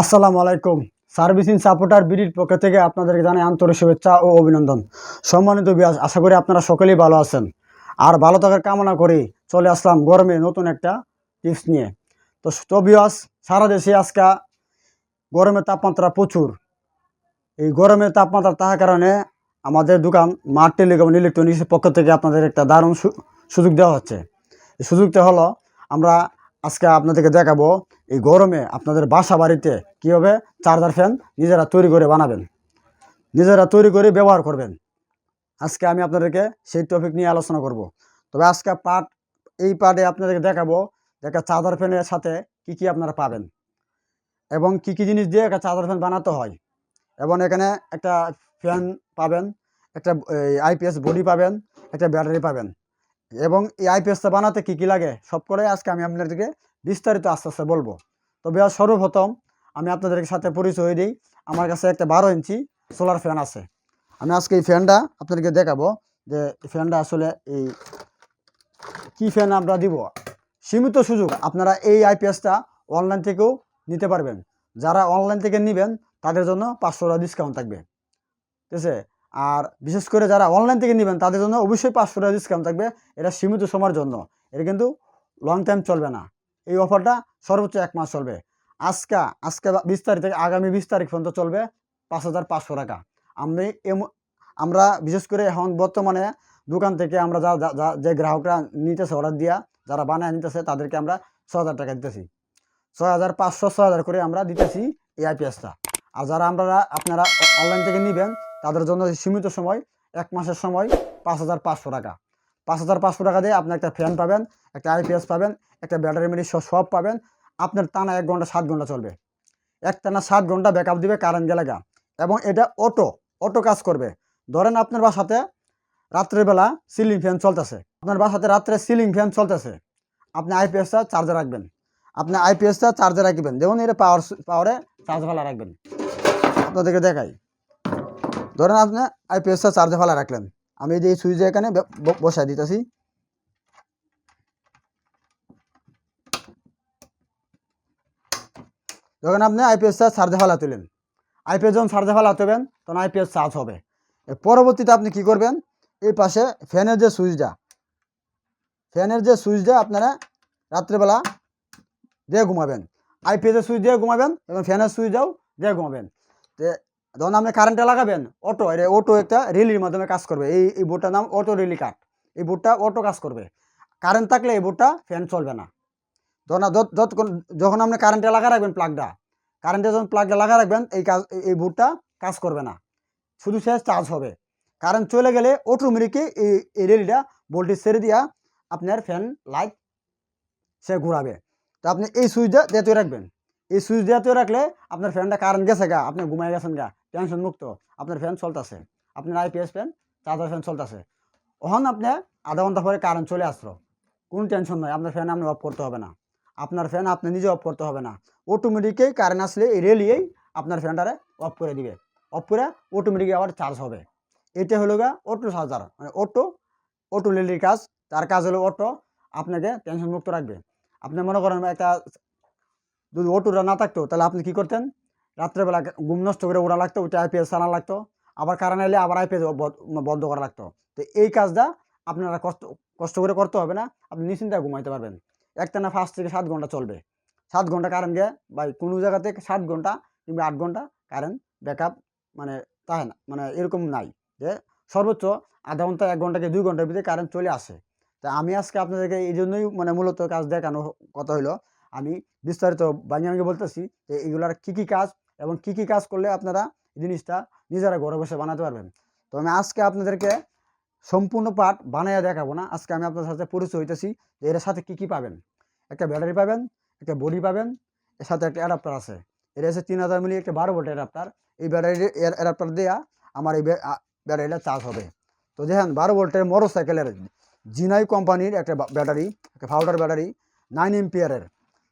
আসসালামু আলাইকুম। Servicing supporter বিডির পক্ষ থেকে আপনাদেরকে জানাই আন্তরিক শুভেচ্ছা ও অভিনন্দন। সম্মানিত বিয়াস আশা করি আপনারা সকলেই ভালো আছেন। আর ভালো থাকার কামনা করি চলে আসলাম গরমে নতুন একটা টিপস নিয়ে। তো তো বিয়াস সারা দেশে আজকে গরমের তাপমাত্রা প্রচুর। এই গরমের তাপমাত্রা তাহার কারণে আমাদের দোকান, মাঠ, টেলিকম ইলেকট্রনিক্সের পক্ষ থেকে আপনাদের একটা দারুণ সুযোগ দেওয়া হচ্ছে। এই সুযোগটা হলো আমরা আজকে আপনাদেরকে দেখাবো এই গরমে আপনাদের বাসা বাড়িতে কীভাবে চার্জার ফ্যান নিজেরা তৈরি করে বানাবেন। নিজেরা তৈরি করে ব্যবহার করবেন। আজকে আমি আপনাদেরকে সেই টপিক নিয়ে আলোচনা করব। তবে আজকে পার্ট এই পার্টে আপনাদেরকে দেখাবো একটা চার্জার ফ্যানের সাথে কি কি আপনারা পাবেন এবং কি কি জিনিস দিয়ে একটা চার্জার ফ্যান বানাতে হয় এবং এখানে একটা ফ্যান পাবেন, একটা আইপিএস বডি পাবেন, একটা ব্যাটারি পাবেন। এবং এই আইপিএসটা বানাতে কি কি লাগে? সব করে আজকে আমি আপনাদেরকে বিস্তারিত আস্তে আস্তে বলব। তবে সর্বপ্রথম আমি আপনাদের সাথে পরিচয় দিই। আমার কাছে একটা বারো ইঞ্চি সোলার ফ্যান আছে। আমি আজকে এই ফ্যানটা আপনাদেরকে দেখাবো যে ফ্যানটা আসলে এই কি ফ্যান আমরা দিব। সীমিত সুযোগ আপনারা এই আইপিএসটা অনলাইন থেকেও নিতে পারবেন। যারা অনলাইন থেকে নেবেন, তাদের জন্য পাঁচশো টাকা ডিসকাউন্ট থাকবে। ঠিক আছে? আর বিশেষ করে যারা অনলাইন থেকে নেবেন, তাদের জন্য অবশ্যই পাঁচশো টাকা ডিসকাউন্ট থাকবে। এটা সীমিত সময়ের জন্য। এটা কিন্তু লং টাইম চলবে না। এই অফারটা সর্বোচ্চ এক মাস চলবে। আজকে আজকে বিশ তারিখ থেকে আগামী বিশ তারিখ পর্যন্ত চলবে পাঁচ হাজার পাঁচশো টাকা। আমি আমরা বিশেষ করে এখন বর্তমানে দোকান থেকে আমরা যা- যে গ্রাহকরা নিতেছে অর্ডার দিয়া, যারা বানায় নিতেছে, তাদেরকে আমরা ছ হাজার টাকা দিতেছি। ছয় হাজার পাঁচশো, ছয় হাজার করে আমরা দিতেছি এই আইপিএসটা আর যারা আমরা, আপনারা অনলাইন থেকে নেবেন তাদের জন্য সীমিত সময়, এক মাসের সময় পাঁচ হাজার পাঁচশো টাকা। পাঁচ হাজার পাঁচশো টাকা দিয়ে আপনি একটা ফ্যান পাবেন, একটা আইপিএস পাবেন, একটা ব্যাটারি মেরি সব পাবেন। আপনার টানা এক ঘণ্টা, সাত ঘণ্টা চলবে। এক টানা, সাত ঘণ্টা ব্যাকআপ দিবে কারেন্ট গেলে এবং এটা অটো অটো কাজ করবে। ধরেন আপনার বাসাতে রাত্রেবেলা সিলিং ফ্যান চলতেছে। আপনার বাসাতে রাত্রে সিলিং ফ্যান চলতেছে। আপনি আইপিএসটা চার্জে রাখবেন। আপনি আইপিএসটা চার্জে রাখবেন। যেমন এটা পাওয়ার পাওয়ারে চার্জ ফেলা রাখবেন। আপনাদেরকে দেখাই। ধরেন আপনি আইপিএসটা চার্জে ফেলা রাখলেন। আমি এই যে এই সুইচে এখানে বসাই দিতেছি। যখন আপনি আইপিএসটা চার্জে ফেলা তুলেন আইপিএস যখন চার্জে ফেলা তুলবেন তখন আইপিএস চার্জ হবে। পরবর্তীতে আপনি কি করবেন? এই পাশে ফ্যানের যে সুইচটা ফ্যানের যে সুইচটা আপনারা রাত্রেবেলা দিয়ে ঘুমাবেন। আইপিএসের সুইচ দিয়ে ঘুমাবেন এবং ফ্যানের সুইচটাও দিয়ে ঘুমাবেন। যখন আপনি কারেন্টে লাগাবেন অটো এটা অটো একটা রিলির মাধ্যমে কাজ করবে। এই এই বোর্ডটার নাম অটো রিলি কাট এই বোর্ডটা অটো কাজ করবে। কারেন্ট থাকলে এই বোর্ডটা ফ্যান চলবে না। যখন যতক্ষণ, যখন আপনি কারেন্টে লাগা রাখবেন প্লাগটা কারেন্টে যখন প্লাগটা লাগা রাখবেন, এই কাজ, এই- বোর্ডটা কাজ করবে না। শুধু সে চার্জ হবে। কারেন্ট চলে গেলে অটোমেটিকই এই এই রেলিটা ভোল্টেজ ছেড়ে দিয়া আপনার ফ্যান লাইট সে ঘোরাবে। তো আপনি এই সুইচটা দিয়ে রাখবেন। এই সুইচ দিয়ে রাখলে আপনার ফ্যানটা কারেন্ট গেছে গা, আপনি ঘুমাই গেছেন গা। টেনশন মুক্ত। আপনার ফ্যান চলতেছে। আপনার আইপিএস ফ্যান চার্জার ফ্যান চলতেছে। ওখান আপনি আধা ঘণ্টা পরে কারেন্ট চলে আসলো। কোনো টেনশন নয় আপনার ফ্যান আপনি অফ করতে হবে না। আপনার ফ্যান আপনি নিজে অফ করতে হবে না। অটোমেটিকই কারেন্ট আসলে রেলিয়েই আপনার ফ্যানটারে অফ করে দিবে। অফ করে অটোমেটিক আবার চার্জ হবে। এটা হলো গা অটো চার্জার মানে অটো অটো রেলির কাজ। তার কাজ হলো অটো আপনাকে টেনশন মুক্ত রাখবে। আপনি মনে করেন একটা যদি অটোটা না থাকতো, তাহলে আপনি কি করতেন? রাত্রেবেলা ঘুম নষ্ট করে ওড়া লাগতো ওইটা আইপিএস চালানো লাগতো, আবার কারেন্ট এলে আবার আইপিএস বন্ধ করা লাগতো। তো এই কাজটা আপনারা কষ্ট কষ্ট করে করতে হবে না, আপনি নিশ্চিন্তায় ঘুমাইতে পারবেন। একটানা ফার্স্ট থেকে সাত ঘণ্টা চলবে। সাত ঘণ্টা কারেন্ট গিয়ে বা কোনো জায়গা থেকে সাত ঘণ্টা কিংবা আট ঘণ্টা কারেন্ট ব্যাকআপ মানে তাই না মানে এরকম নাই যে সর্বোচ্চ আধা ঘণ্টা, এক ঘণ্টা কি দুই ঘণ্টার ভিতরে কারেন্ট চলে আসে। তা আমি আজকে আপনাদেরকে এই জন্যই মানে মূলত কাজ দেখানো কথা হইল। আমি বিস্তারিত বানিয়ে বলতেছি যে এগুলার কী কী কাজ এবং কী কী কাজ করলে আপনারা জিনিসটা নিজেরা ঘরে বসে বানাতে পারবেন। তো আমি আজকে আপনাদেরকে সম্পূর্ণ পার্ট বানাইয়া দেখাবো না। আজকে আমি আপনাদের সাথে পরিচয় হইতেছি যে এর সাথে কী কী পাবেন। একটা ব্যাটারি পাবেন, একটা বডি পাবেন, এর সাথে একটা অ্যাডাপ্টার আছে। এর আছে তিন হাজার মিলি একটা বারো ভোল্টের অ্যাডাপ্টার। এই ব্যাটারি অ্যাডাপ্টার দেওয়া আমার এই ব্য- ব্যাটারিটা চার্জ হবে। তো দেখেন, বারো ভোল্টের মোটর সাইকেলের জিনাই কোম্পানির একটা ব্যাটারি, একটা পাউডার ব্যাটারি, নাইন এমপিয়ারের।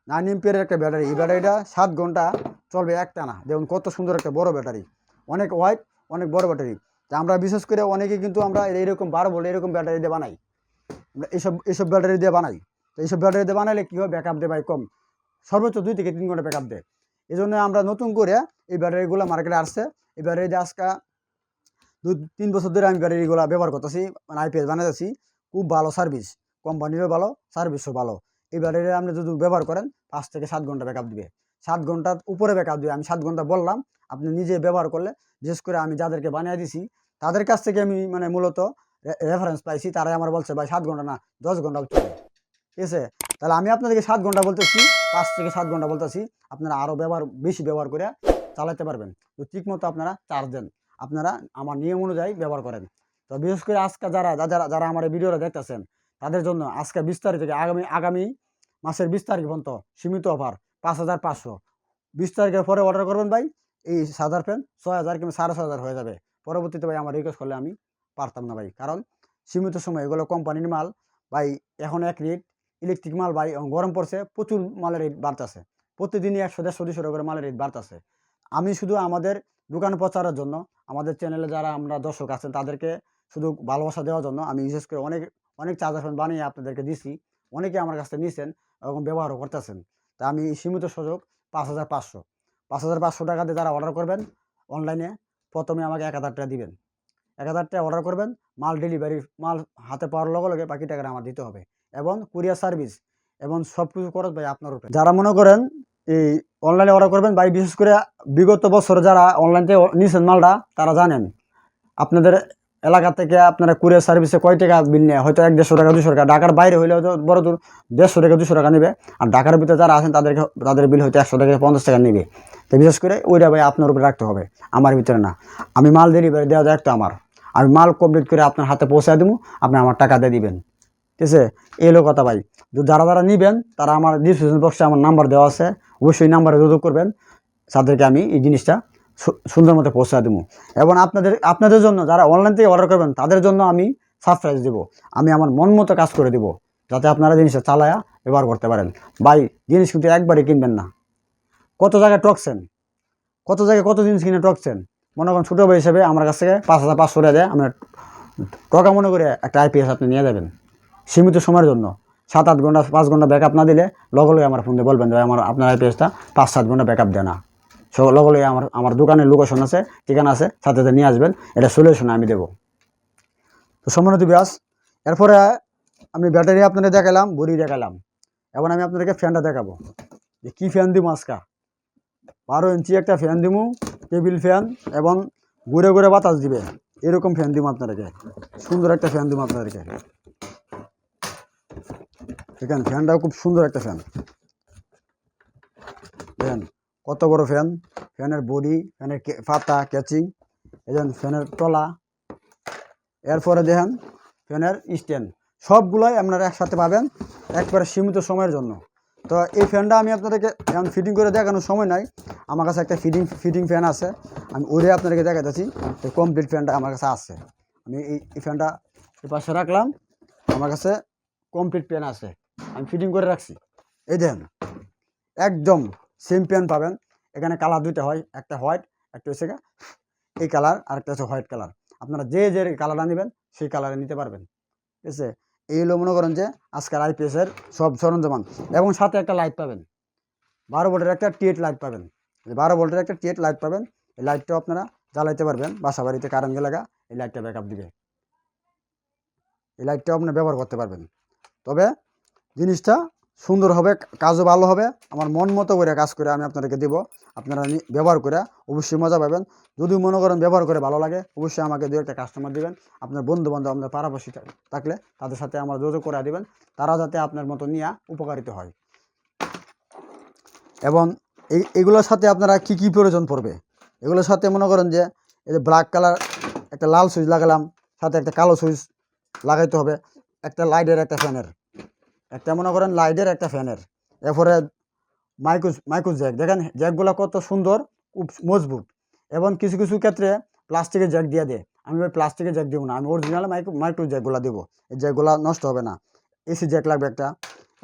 নাইন এমপিয়ারের একটা ব্যাটারি। এই ব্যাটারিটা সাত ঘণ্টা চলবে একটানা। দেখুন কত সুন্দর একটা বড় ব্যাটারি। অনেক হোয়াইট অনেক বড় ব্যাটারি। তা আমরা বিশেষ করে অনেকে কিন্তু আমরা এইরকম বারো বলে এরকম ব্যাটারি দিয়ে বানাই। আমরা এইসব এইসব ব্যাটারি দিয়ে বানাই। তো এইসব ব্যাটারি দিয়ে বানাইলে কী হয়? ব্যাকআপ দেয় কম। সর্বোচ্চ দুই থেকে তিন ঘণ্টা ব্যাকআপ দেয়। এই জন্য আমরা নতুন করে এই ব্যাটারিগুলো মার্কেটে আসছে। এই ব্যাটারি দিয়ে আজকে দু, তিন বছর ধরে আমি ব্যাটারিগুলো ব্যবহার করতেছি মানে আইপিএস বানাতেছি খুব ভালো সার্ভিস কোম্পানিরও ভালো সার্ভিসও ভালো। এই ব্যাটারি আপনি যদি ব্যবহার করেন, পাঁচ থেকে সাত ঘণ্টা ব্যাকআপ দিবে। সাত ঘণ্টার উপরে ব্যাকআপ দিবে আমি সাত ঘণ্টা বললাম। আপনি নিজে ব্যবহার করলে, বিশেষ করে আমি যাদেরকে বানিয়ে দিছি, তাদের কাছ থেকে আমি মানে মূলত রেফারেন্স পাইছি। তারাই আমার বলছে, ভাই, সাত ঘণ্টা না, দশ ঘণ্টা ঠিক আছে? তাহলে আমি আপনাদেরকে সাত ঘণ্টা বলতেছি, পাঁচ থেকে সাত ঘণ্টা বলতেছি। আপনারা আরও ব্যবহার, বেশি ব্যবহার করে চালাতে পারবেন। তো ঠিক মতো আপনারা চার্জ দেন। আপনারা আমার নিয়ম অনুযায়ী ব্যবহার করেন। তো বিশেষ করে আজকে যারা যারা যারা আমার ভিডিওটা দেখতেছেন, তাদের জন্য আজকে থেকে আগামী আগামী মাসের বিশ তারিখ পর্যন্ত সীমিত অফার পাঁচ হাজার পাঁচশো। বিশ তারিখের পরে অর্ডার করবেন ভাই, এই সাদার পেন ছয় হাজার কিংবা সাড়ে ছয় হাজার হয়ে যাবে। পরবর্তীতে ভাই আমার রিকোয়েস্ট করলে আমি পারতাম না ভাই, কারণ সীমিত সময় এগুলো কোম্পানির মাল, ভাই এখন এক রেট ইলেকট্রিক মাল ভাই গরম পড়ছে, প্রচুর মালের রেট বাড়তেছে। প্রতিদিনই একশো দেড়শো দুশো করে মালের রেট বাড়তেছে। আমি শুধু আমাদের দোকান প্রচারের জন্য, আমাদের চ্যানেলে যারা আমরা দর্শক আছেন, তাদেরকে শুধু ভালোবাসা দেওয়ার জন্য আমি বিশেষ করে অনেক অনেক চার্জার ফ্যান বানিয়ে আপনাদেরকে দিছি। অনেকে আমার কাছ নিছেন এবং ব্যবহারও করতেছেন। তা আমি সীমিত সুযোগ পাঁচ হাজার পাঁচশো। পাঁচ হাজার পাঁচশো টাকা দিয়ে যারা অর্ডার করবেন অনলাইনে প্রথমে আমাকে এক হাজার টাকা দিবেন। এক হাজার টাকা অর্ডার করবেন, মাল ডেলিভারি মাল হাতে পাওয়ার লগে লগে বাকি টাকাটা আমার দিতে হবে এবং কুরিয়ার সার্ভিস এবং সব কিছু খরচ ভাই আপনার উপরে। যারা মনে করেন এই অনলাইনে অর্ডার করবেন ভাই, বিশেষ করে বিগত বছর যারা অনলাইনতে নিয়েছেন মালটা, তারা জানেন। আপনাদের এলাকা থেকে আপনারা কুরিয়ার সার্ভিসে কয় টাকা বিল নেয়? হয়তো এক দেড়শো টাকা দুশো টাকা। ঢাকার বাইরে হইলে হয়তো বড় দূর, দেড়শো টাকা দুশো টাকা নেবে। আর ঢাকার ভিতরে যারা আছেন, তাদেরকে, তাদের বিল হয়তো একশো টাকা পঞ্চাশ টাকা নেবে। তো বিশেষ করে ওইটা ভাই আপনার উপরে রাখতে হবে, আমার ভিতরে না। আমি মাল ডেলিভারি দেওয়া দায়িত্ব আমার। আমি মাল কমপ্লিট করে আপনার হাতে পৌঁছে দেবো আপনি আমার টাকা দিয়ে দিবেন। ঠিক আছে? এলো কথা ভাই। যারা যারা নিবেন, তারা আমার ডিসক্রিপশন বক্সে আমার নাম্বার দেওয়া আছে। অবশ্যই নাম্বারে যোগাযোগ করবেন। তাদেরকে আমি এই জিনিসটা সুন্দর মতো পৌঁছে দেবো। এবং আপনাদের আপনাদের জন্য যারা অনলাইন থেকে অর্ডার করবেন, তাদের জন্য আমি সারপ্রাইজ দেবো। আমি আমার মন মতো কাজ করে দেবো, যাতে আপনারা জিনিসটা চালায়া ব্যবহার করতে পারেন। ভাই, জিনিস কিন্তু একবারই কিনবেন না। কত জায়গায় টকছেন কত জায়গায় কত জিনিস কিনে টকছেন মনে করেন ছোটো ভাই হিসেবে আমার কাছ থেকে পাঁচ হাজার পাঁচশো টাকা দেয় আমরা টকা মনে করে একটা আইপিএস আপনি নিয়ে যাবেন, সীমিত সময়ের জন্য। সাত আট ঘণ্টা, পাঁচ ঘণ্টা ব্যাকআপ না দিলে, লগে লগে আমার ফোন দিয়ে বলবেন যে আমার, আপনার আইপিএসটা পাঁচ সাত ঘণ্টা ব্যাকআপ দেয় না। সো লগে লগে আমার আমার দোকানের লোকেশন আছে, ঠিকানা আছে, সাথে সাথে নিয়ে আসবেন, এটা সলিউশন আমি দেবো। তো সম্মানিত ব্যাস এরপরে আমি ব্যাটারি আপনাদের দেখালাম, বড়ি দেখালাম। এখন আমি আপনাদেরকে ফ্যানটা দেখাবো। যে কী ফ্যান দিব আজকা? বারো ইঞ্চি একটা ফ্যান দিব টেবিল ফ্যান এবং ঘুরে ঘুরে বাতাস দিবে। এরকম ফ্যান দিব আপনাদেরকে। সুন্দর একটা ফ্যান দিব আপনাদেরকে। দেখেন ফ্যানটাও খুব সুন্দর একটা ফ্যান দেখেন কত বড় ফ্যান? ফ্যানের বডি, ফ্যানের পাতা ক্যাচিং দেখেন ফ্যানের তলা। এরপরে দেখেন ফ্যানের স্ট্যান্ড সবগুলোই আপনারা একসাথে পাবেন একবারে সীমিত সময়ের জন্য। তো এই ফ্যানটা আমি আপনাদেরকে এখন ফিটিং করে দেখানোর সময় নাই। আমার কাছে একটা ফিটিং ফিটিং ফ্যান আছে। আমি ওরে আপনাদেরকে দেখাতেছি তো কমপ্লিট ফ্যানটা আমার কাছে আছে। আমি এই ফ্যানটা এই পাশে রাখলাম। আমার কাছে কমপ্লিট ফ্যান আছে। আমি ফিটিং করে রাখছি। এই দেখেন, একদম সেম পাবেন। এখানে কালার দুইটা হয়, একটা হোয়াইট একটা হচ্ছে এই কালার আর একটা হচ্ছে হোয়াইট কালার আপনারা যে যে কালারটা নেবেন, সেই কালারে নিতে পারবেন। ঠিক আছে? এই হলো মনে করেন যে আজকাল আইপিএসের সব সরঞ্জামান। এবং সাথে একটা লাইট পাবেন। বারো ভোল্টের একটা টিয়েট লাইট পাবেন। বারো ভোল্টের একটা টিয়েট লাইট পাবেন। এই লাইটটাও আপনারা জ্বালাইতে পারবেন। বাসা বাড়িতে কারেন্ট গেলে এই লাইটটা ব্যাকআপ দিবে। এই লাইটটাও আপনারা ব্যবহার করতে পারবেন। তবে জিনিসটা সুন্দর হবে, কাজও ভালো হবে। আমার মন মতো করে কাজ করে আমি আপনাদেরকে দেবো। আপনারা ব্যবহার করে অবশ্যই মজা পাবেন। যদি মনে করেন ব্যবহার করে ভালো লাগে, অবশ্যই আমাকে দু একটা কাস্টমার দিবেন। আপনার বন্ধু বান্ধব আপনার পাড়াপাশি থা- থাকলে তাদের সাথে আমার যোগাযোগ করে দিবেন। তারা যাতে আপনার মতো নিয়ে উপকারিত হয়। এবং এগুলোর সাথে আপনারা কি কি প্রয়োজন পড়বে? এগুলোর সাথে মনে করেন যে, এই যে ব্ল্যাক কালার একটা লাল সুইচ লাগালাম, সাথে একটা কালো সুইচ লাগাইতে হবে, একটা লাইটের একটা ফ্যানের একটা মনে করেন লাইটের একটা ফ্যানের। এরপরে মাইকুস মাইকুস জ্যাক। দেখেন জ্যাকগুলো কত সুন্দর, খুব মজবুত। এবং কিছু কিছু ক্ষেত্রে প্লাস্টিকের জ্যাক দিয়ে দেয়। আমি ওই প্লাস্টিকের জ্যাক দেবো না, আমি অরিজিনাল মাইক্রো মাইক্রো জ্যাকগুলো দেবো। এই জ্যাকগুলো নষ্ট হবে না। এসি জ্যাক লাগবে একটা।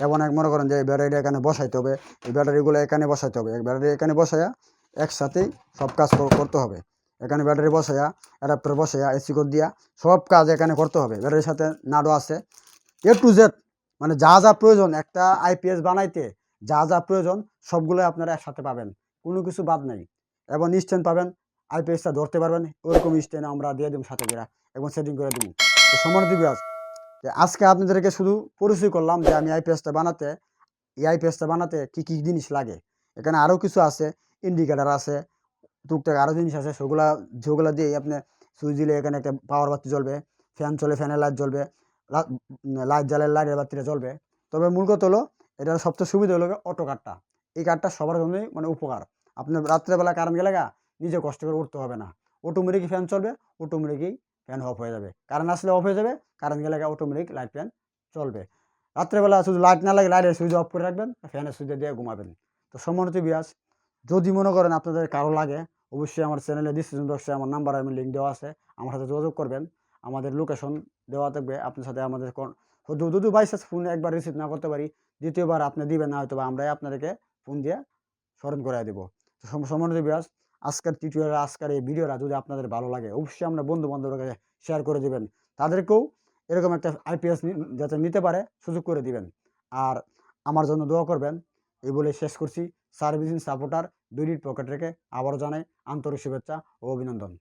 এবং এক মনে করেন যে এই এখানে বসাইতে হবে। এই ব্যাটারিগুলো এখানে বসাইতে হবে। এক ব্যাটারি এখানে বসাইয়া একসাথেই সব কাজ করতে হবে। এখানে ব্যাটারি বসাইয়া অ্যাডাপ্টার বসাইয়া এসি কোড দিয়া সব কাজ এখানে করতে হবে। ব্যাটারির সাথে নাডো আছে। এ টু জেড মানে যা যা প্রয়োজন একটা আইপিএস বানাইতে, যা যা প্রয়োজন সবগুলো আপনারা একসাথে পাবেন। কোনো কিছু বাদ নেই। এবং স্ট্যান্ড পাবেন আইপিএসটা ধরতে পারবেন, ওরকম স্ট্যান্ড আমরা দিয়ে দেবো সাথে করে এবং সেটিং করে দেবো। তো সমানতি বিয়াস যে আজকে আপনাদেরকে শুধু পরিচয় করলাম যে আমি আইপিএসটা বানাতে, এই আইপিএসটা বানাতে কী কী জিনিস লাগে। এখানে আরও কিছু আছে ইন্ডিকেটার আছে, টুকটাক আরও জিনিস আছে, সেগুলা যেগুলো দিয়ে আপনি সুইচ দিলে এখানে একটা পাওয়ার বাতি জ্বলবে ফ্যান চলে ফ্যানের লাইট জ্বলবে লাইট জ্বালে লাইটের বাতিটা চলবে তবে মূল কথা হলো এটার সবচেয়ে সুবিধা হলো অটো কারটা। এই কারটা সবার জন্যই মানে উপকার। আপনার রাত্রেবেলা কারেন্ট গেলে গা, নিজে কষ্ট করে উঠতে হবে না। অটোমেটিকই ফ্যান চলবে অটোমেটিকই ফ্যান অফ হয়ে যাবে। কারেন্ট আসলে অফ হয়ে যাবে কারেন্ট গেলে অটোমেটিক লাইট ফ্যান চলবে। রাত্রেবেলা শুধু লাইট না লাগে লাইটের সুইচ অফ করে রাখবেন ফ্যানের সুইচে দিয়ে ঘুমাবেন। তো সম্মানিত বিয়াস যদি মনে করেন আপনাদের কারও লাগে, অবশ্যই আমার চ্যানেলে ডিসক্রিপশন বক্সে আমার নাম্বার আমি লিঙ্ক দেওয়া আছে, আমার সাথে যোগাযোগ করবেন। আমাদের লোকেশন দেওয়া থাকবে। আপনার সাথে আমাদের যদি যদি বাইসাস ফোন একবার রিসিভ না করতে পারি, দ্বিতীয়বার আপনি দিবেন না হয়তো আমরাই আপনাদেরকে ফোন দিয়ে স্মরণ করে দেবো। সম্মানিত বিয়াস আজকের টিউটোরিয়াল আজকের এই ভিডিওটা যদি আপনাদের ভালো লাগে, অবশ্যই আমরা বন্ধু বান্ধবের কাছে শেয়ার করে দিবেন। তাদেরকেও এরকম একটা আইপিএস যাতে নিতে পারে, সুযোগ করে দিবেন। আর আমার জন্য দোয়া করবেন, এই বলে শেষ করছি। সার্ভিসিং সাপোর্টার দুইটির পকেট রেখে আবারও জানাই আন্তরিক শুভেচ্ছা ও অভিনন্দন।